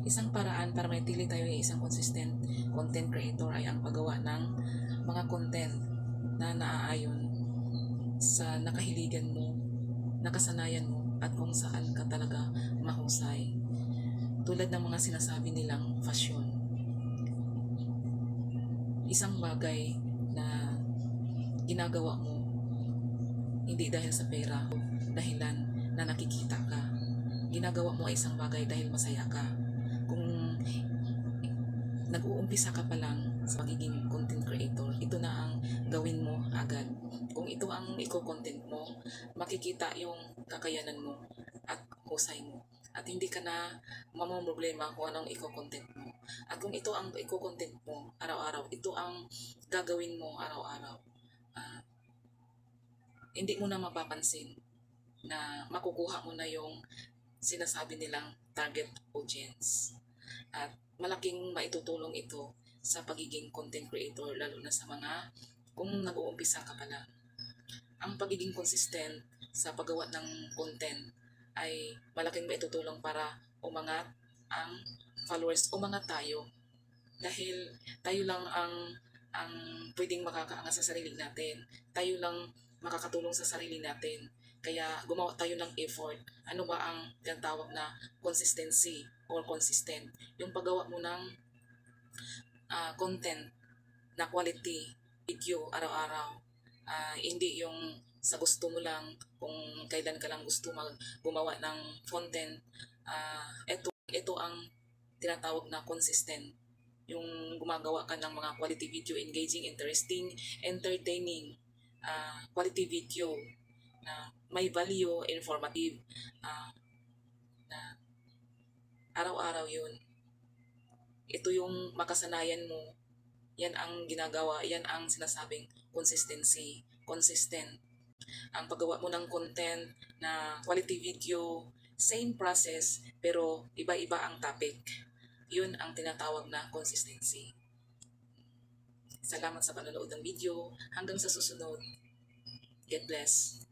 Isang paraan para manatili tayo ay isang consistent content creator ay ang paggawa ng mga content na naaayon sa nakahiligan mo, nakasanayan mo, at kung saan ka talaga mahusay. Tulad ng mga sinasabi nilang fashion. Isang bagay na ginagawa mo hindi dahil sa pera, dahilan na nakikita ka. Ginagawa mo ay isang bagay dahil masaya ka. Nag-uumpisa ka pa lang sa pagiging content creator, ito na ang gawin mo agad. Kung ito ang iko-content mo, makikita yung kakayanan mo at husay mo. At hindi ka na mamamroblema kung anong iko-content mo. At kung ito ang iko-content mo araw-araw, ito ang gagawin mo araw-araw. Ah, hindi mo na mapapansin na makukuha mo na yung sinasabi nilang target audience. At malaking maitutulong ito sa pagiging content creator lalo na sa mga kung nag-uumpisa ka pa lang. Ang pagiging consistent sa paggawa ng content ay malaking maitutulong para umangat ang followers, umangat tayo. Dahil tayo lang ang ang pwedeng makakaangat sa sarili natin. Tayo lang makakatulong sa sarili natin. Kaya gumawa tayo ng effort. Ano ba ang tinatawag na consistency or consistent? Yung paggawa mo ng ah, content na quality video araw-araw. Ah, hindi yung sa gusto mo lang kung kailan ka lang gusto mag gumawa ng content. Ah, ito ito ang tinatawag na consistent. Yung gumagawa ka ng mga quality video, engaging, interesting, entertaining, ah, quality video na may value, informative, ah, na araw-araw yun. Ito yung makasanayan mo. Yan ang ginagawa, yan ang sinasabing consistency, consistent. Ang paggawa mo ng content na quality video, same process, pero iba-iba ang topic. Yun ang tinatawag na consistency. Salamat sa panonood ng video. Hanggang sa susunod. God bless.